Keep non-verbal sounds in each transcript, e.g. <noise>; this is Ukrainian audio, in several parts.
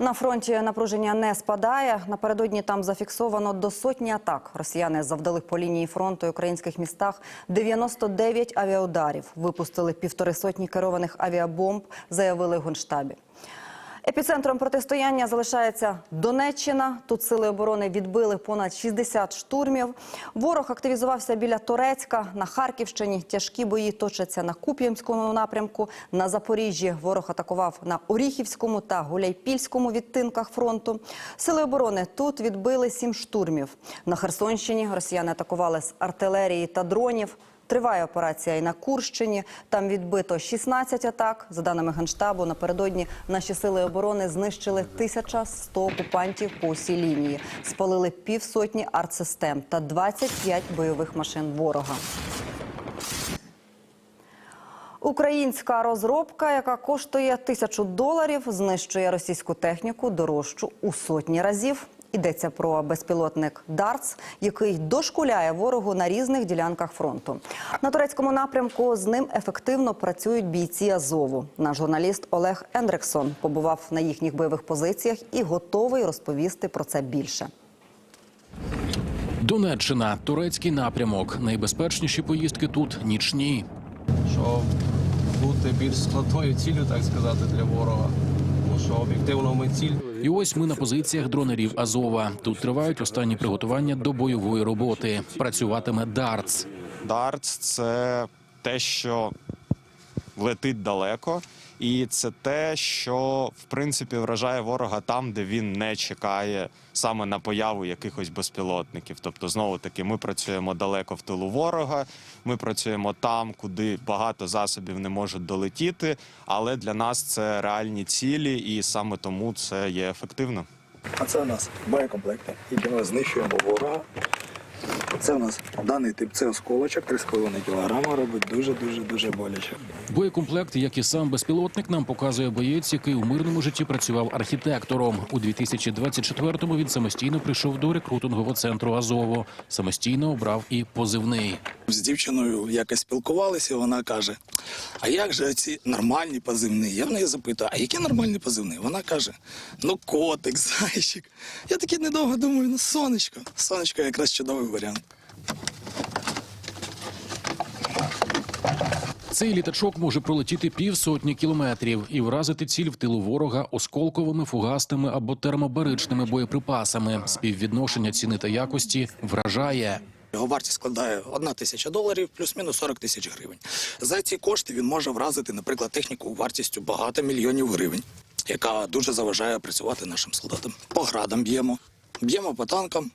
На фронті напруження не спадає. Напередодні там зафіксовано до сотні атак. Росіяни завдали по лінії фронту і українських містах 99 авіаударів. Випустили півтори сотні керованих авіабомб, заявили в Генштабі. Епіцентром протистояння залишається Донеччина. Тут сили оборони відбили понад 60 штурмів. Ворог активізувався біля Торецька. На Харківщині тяжкі бої точаться на Куп'янському напрямку. На Запоріжжі ворог атакував на Оріхівському та Гуляйпільському відтинках фронту. Сили оборони тут відбили сім штурмів. На Херсонщині росіяни атакували з артилерії та дронів. Триває операція і на Курщині. Там відбито 16 атак. За даними Генштабу, напередодні наші сили оборони знищили 1100 окупантів по усій лінії. Спалили півсотні артсистем та 25 бойових машин ворога. Українська розробка, яка коштує тисячу доларів, знищує російську техніку дорожчу у сотні разів. Йдеться про безпілотник Дартс, який дошкуляє ворогу на різних ділянках фронту. На турецькому напрямку з ним ефективно працюють бійці Азову. Наш журналіст Олег Ендрексон побував на їхніх бойових позиціях і готовий розповісти про це більше. Донеччина, турецький напрямок. Найбезпечніші поїздки тут нічні. щоб бути більш складною ціллю, так сказати, для ворога. Що об'єктивно ми ціль. І ось ми на позиціях дронерів Азова. Тут тривають останні приготування до бойової роботи. Працюватиме Дартс. Дартс це те, що летить далеко, і це те, що в принципі вражає ворога там, де він не чекає саме на появу якихось безпілотників. Тобто, знову таки, ми працюємо далеко в тилу ворога. Ми працюємо там, куди багато засобів не можуть долетіти. Але для нас це реальні цілі, і саме тому це є ефективно. А це у нас боєкомплекти, які ми знищуємо ворога. Це у нас даний тип це осколочок, 3,5 кг робить дуже-дуже дуже боляче. Боєкомплект, як і сам безпілотник, нам показує боєць, який у мирному житті працював архітектором. У 2024-му він самостійно прийшов до рекрутингового центру Азово. Самостійно обрав і позивний. З дівчиною якось спілкувалися, вона каже: А як же ці нормальні позивні? Я в неї запитую, а які нормальні позивні? Вона каже: ну котик, <laughs> зайчик. Я такий недовго думаю, ну сонечко. Сонечко якраз чудовий варіант. Цей літачок може пролетіти півсотні кілометрів і вразити ціль в тилу ворога осколковими, фугасними або термобаричними боєприпасами. Співвідношення ціни та якості вражає. Його вартість складає 1 тисяча доларів плюс-мінус 40 тисяч гривень. За ці кошти він може вразити, наприклад, техніку вартістю багато мільйонів гривень, яка дуже заважає працювати нашим солдатам. По градам б'ємо, б'ємо по танкам,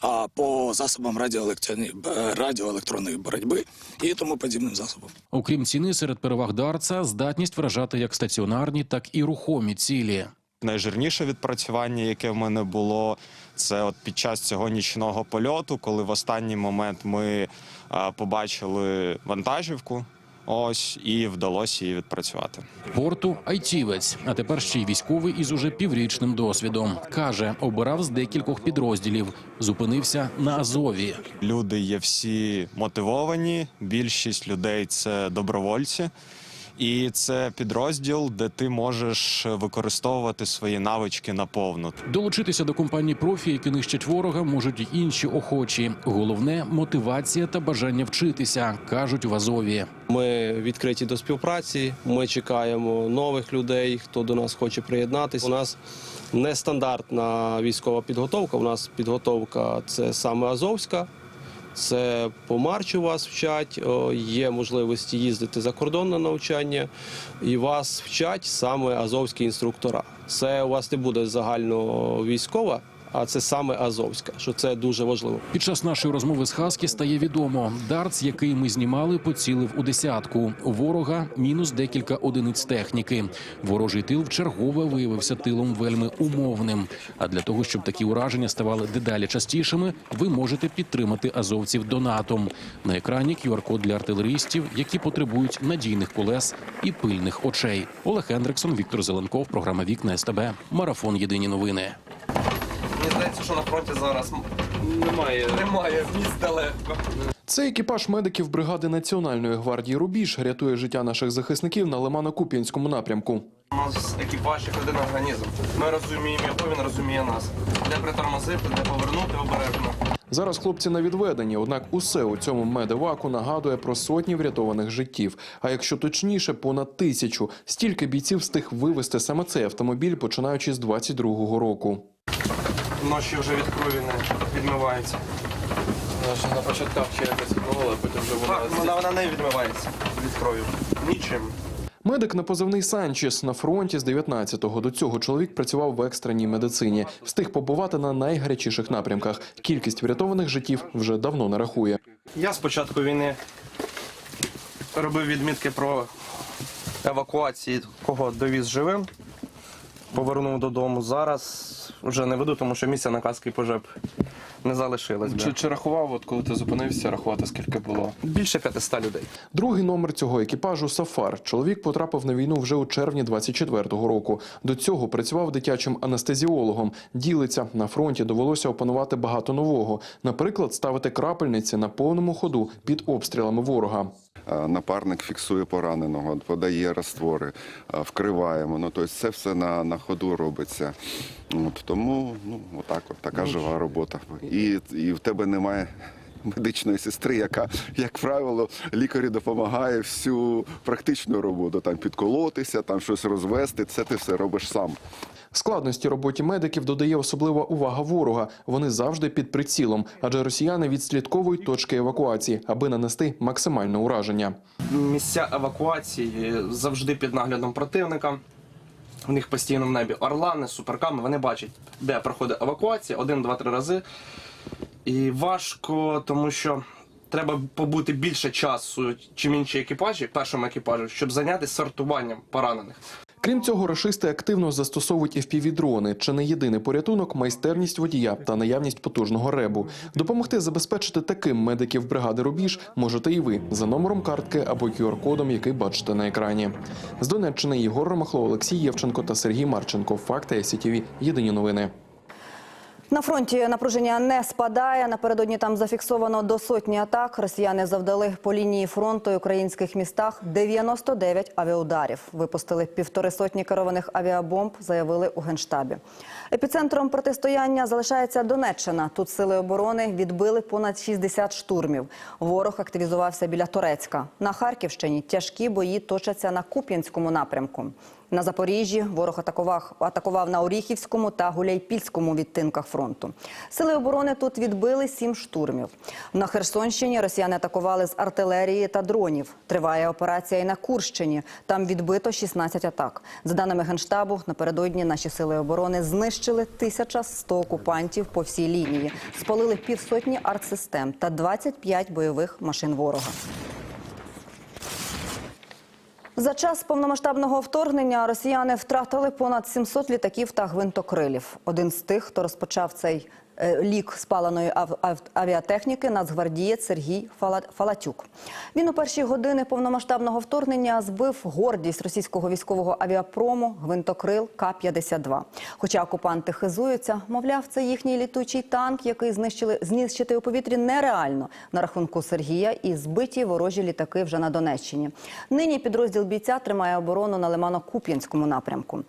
а по засобам радіоелектронної, радіоелектронної боротьби і тому подібним засобам. Окрім ціни, серед переваг Дарца здатність вражати як стаціонарні, так і рухомі цілі. Найжирніше відпрацювання, яке в мене було, це от під час цього нічного польоту, коли в останній момент ми побачили вантажівку. Ось і вдалося її відпрацювати. Порту айтівець, а тепер ще й військовий із уже піврічним досвідом. Каже, обирав з декількох підрозділів, зупинився на Азові. Люди є всі мотивовані. Більшість людей це добровольці, і це підрозділ, де ти можеш використовувати свої навички наповну. Долучитися до компанії профі, які нищать ворога, можуть й інші охочі. Головне мотивація та бажання вчитися, кажуть в Азові. Ми відкриті до співпраці. Ми чекаємо нових людей, хто до нас хоче приєднатися. У нас нестандартна військова підготовка. У нас підготовка це саме Азовська. Це по марчу вас вчать, є можливості їздити за кордон на навчання, і вас вчать саме азовські інструктора. Це у вас не буде загально військова, а це саме азовська, що це дуже важливо. Під час нашої розмови з Хаскі стає відомо, дартс, який ми знімали, поцілив у десятку. Ворога мінус декілька одиниць техніки. Ворожий тил вчергове виявився тилом вельми умовним. А для того, щоб такі ураження ставали дедалі частішими, ви можете підтримати азовців донатом. На екрані QR-код для артилерістів, які потребують надійних колес і пильних очей. Олег Хендриксон, Віктор Зеленков, програма Вікна СТБ. Марафон. Єдині новини. Мені що на фронті зараз немає, немає місць далеко. Це екіпаж медиків бригади Національної гвардії Рубіж рятує життя наших захисників на Лимано-Куп'янському напрямку. У нас екіпаж як один організм. Ми розуміємо його, він розуміє нас. Де притормозити, де повернути обережно. Зараз хлопці на відведенні, однак усе у цьому медеваку нагадує про сотні врятованих життів. А якщо точніше, понад тисячу. Стільки бійців встиг вивезти саме цей автомобіль, починаючи з 22-го року. Ночі вже від крові не відмивається. Значить, на початках ще якось відмовила, а потім вже вона. Так, вона, вона не відмивається від крові. Нічим. Медик на позивний Санчес на фронті з 19-го. До цього чоловік працював в екстреній медицині. Встиг побувати на найгарячіших напрямках. Кількість врятованих життів вже давно не рахує. Я з початку війни робив відмітки про евакуації, кого довіз живим. Повернув додому. Зараз вже не веду, тому що місця на каски пожеб не залишилось. Чи, чи рахував, от коли ти зупинився, рахувати скільки було? Більше 500 людей. Другий номер цього екіпажу Сафар. Чоловік потрапив на війну вже у червні 24-го року. До цього працював дитячим анестезіологом. Ділиться на фронті довелося опанувати багато нового. Наприклад, ставити крапельниці на повному ходу під обстрілами ворога. Е, Напарник фіксує пораненого, подає раствори, е, вкриваємо. Ну, тобто це все на, на ходу робиться. От, тому ну, отак, от, така жива робота. І, і в тебе немає медичної сестри, яка, як правило, лікарі допомагає всю практичну роботу. Там підколотися, там щось розвести. Це ти все робиш сам. Складності роботі медиків додає особлива увага ворога. Вони завжди під прицілом, адже росіяни відслідковують точки евакуації, аби нанести максимальне ураження. Місця евакуації завжди під наглядом противника. У них постійно в небі орлани, суперками. Вони бачать, де проходить евакуація один, два, три рази. І важко, тому що треба побути більше часу, чим інші екіпажі, першому екіпажу, щоб зайнятися сортуванням поранених. Крім цього, рашисти активно застосовують FPV-дрони. Чи не єдиний порятунок, майстерність водія та наявність потужного ребу. Допомогти забезпечити таким медиків бригади Рубіж можете і ви за номером картки або QR-кодом, який бачите на екрані. З Донеччини Єгор Ромахло, Олексій Євченко та Сергій Марченко. Факти СІТВ. Єдині новини. На фронті напруження не спадає. Напередодні там зафіксовано до сотні атак. Росіяни завдали по лінії фронту і українських містах 99 авіаударів. Випустили півтори сотні керованих авіабомб, заявили у генштабі. Епіцентром протистояння залишається Донеччина. Тут сили оборони відбили понад 60 штурмів. Ворог активізувався біля Торецька. На Харківщині тяжкі бої точаться на Куп'янському напрямку. На Запоріжжі ворог атакував, атакував на Оріхівському та Гуляйпільському відтинках фронту. Сили оборони тут відбили сім штурмів. На Херсонщині росіяни атакували з артилерії та дронів. Триває операція і на Курщині. Там відбито 16 атак. За даними Генштабу, напередодні наші сили оборони знищили 1100 окупантів по всій лінії, спалили півсотні артсистем та 25 бойових машин ворога. За час повномасштабного вторгнення росіяни втратили понад 700 літаків та гвинтокрилів. Один з тих, хто розпочав цей лік спаленої ав- ав- авіатехніки, нацгвардієць Сергій Фала- Фалатюк. Він у перші години повномасштабного вторгнення збив гордість російського військового авіапрому гвинтокрил К-52. Хоча окупанти хизуються, мовляв, це їхній літучий танк, який знищили знищити у повітрі нереально. На рахунку Сергія і збиті ворожі літаки вже на Донеччині. Нині підрозділ бійця тримає оборону на Лимано-Куп'янському напрямку.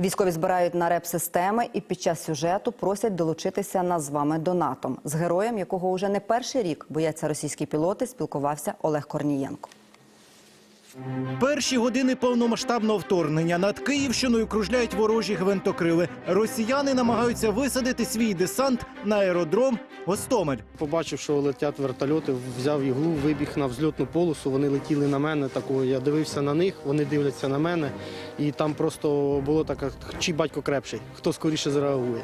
Військові збирають на реп-системи і під час сюжету просять долучитися нас з вами донатом, з героєм, якого уже не перший рік бояться російські пілоти, спілкувався Олег Корнієнко. Перші години повномасштабного вторгнення над Київщиною кружляють ворожі гвинтокрили. Росіяни намагаються висадити свій десант на аеродром Гостомель. Побачив, що летять вертольоти, взяв іглу, вибіг на взльотну полосу. Вони летіли на мене. Такого я дивився на них, вони дивляться на мене, і там просто було таке, чий батько крепший, хто скоріше зреагує.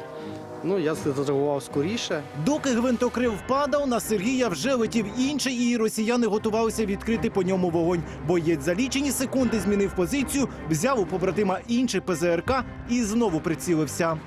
Ну я зреагував скоріше. Доки гвинтокрил впадав, на Сергія вже летів інший, і росіяни готувалися відкрити по ньому вогонь. Боєць за лічені секунди змінив позицію, взяв у побратима інший ПЗРК і знову прицілився.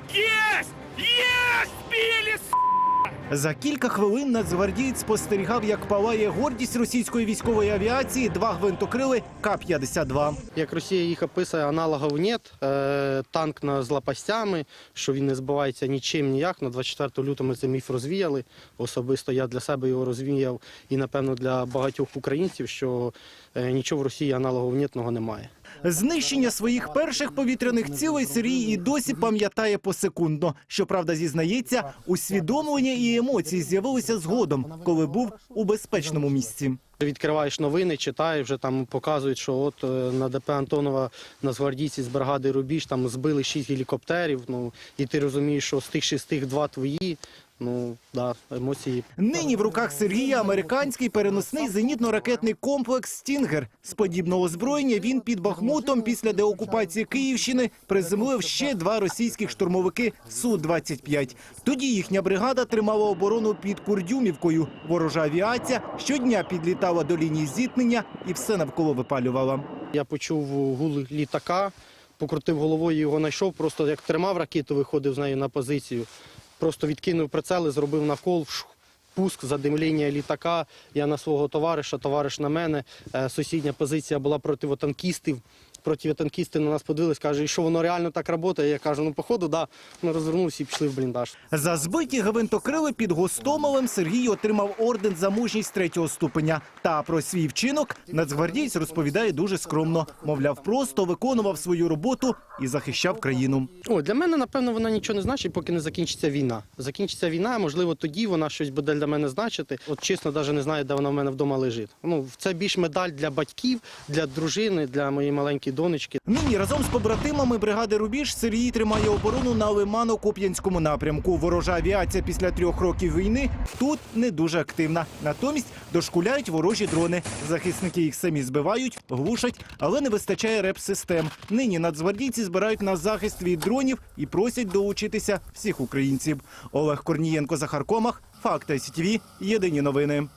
За кілька хвилин нацгвардієць спостерігав, як палає гордість російської військової авіації два гвинтокрили К-52. Як Росія їх описує, аналогів нет. Е, танк на з лопастями, що він не збивається нічим ніяк. На 24 лютого ми цей міф розвіяли. Особисто я для себе його розвіяв і, напевно, для багатьох українців, що е, нічого в Росії аналогів нетного немає. Знищення своїх перших повітряних цілей Сергій і досі пам'ятає посекундно. Щоправда, зізнається, усвідомлення і емоції з'явилися згодом, коли був у безпечному місці. Відкриваєш новини, читаєш, вже там показують, що от е, на ДП Антонова нацгвардійці з бригади Рубіж там збили шість гелікоптерів. Ну і ти розумієш, що з тих шести два твої. Ну да, емоції Нині в руках Сергія американський переносний зенітно-ракетний комплекс «Стінгер». З подібного озброєння він під Бахмутом після деокупації Київщини приземлив ще два російських штурмовики Су-25. Тоді їхня бригада тримала оборону під Курдюмівкою. Ворожа авіація щодня підлітала до лінії зіткнення і все навколо випалювала. Я почув гул літака, покрутив головою, його знайшов, просто як тримав ракету, виходив з нею на позицію. Просто відкинув прицели, зробив навколо пуск, задимління літака. Я на свого товариша, товариш на мене. Е, Сусідня позиція була противотанкістів. Противотанкісти на нас подивились, каже, що воно реально так працює? Я кажу, ну походу, да. Ми розвернулися і пішли в бліндаж. За збиті гвинтокрили під Гостомелем Сергій отримав орден за мужність третього ступеня. Та про свій вчинок нацгвардієць розповідає дуже скромно. Мовляв, просто виконував свою роботу і захищав країну. О, для мене, напевно, вона нічого не значить, поки не закінчиться війна. Закінчиться війна, можливо, тоді вона щось буде для мене значити. От чесно, навіть не знаю, де вона в мене вдома лежить. Ну, це більш медаль для батьків, для дружини, для моєї маленької донечки. Нині разом з побратимами бригади Рубіж Сергій тримає оборону на Лимано-Куп'янському напрямку. Ворожа авіація після трьох років війни тут не дуже активна. Натомість дошкуляють ворожі дрони. Захисники їх самі збивають, глушать, але не вистачає реп-систем. Нині нацгвардійці збирають на захист від дронів і просять долучитися всіх українців. Олег Корнієнко, Захар Комах, Факти СІТВ, Єдині новини.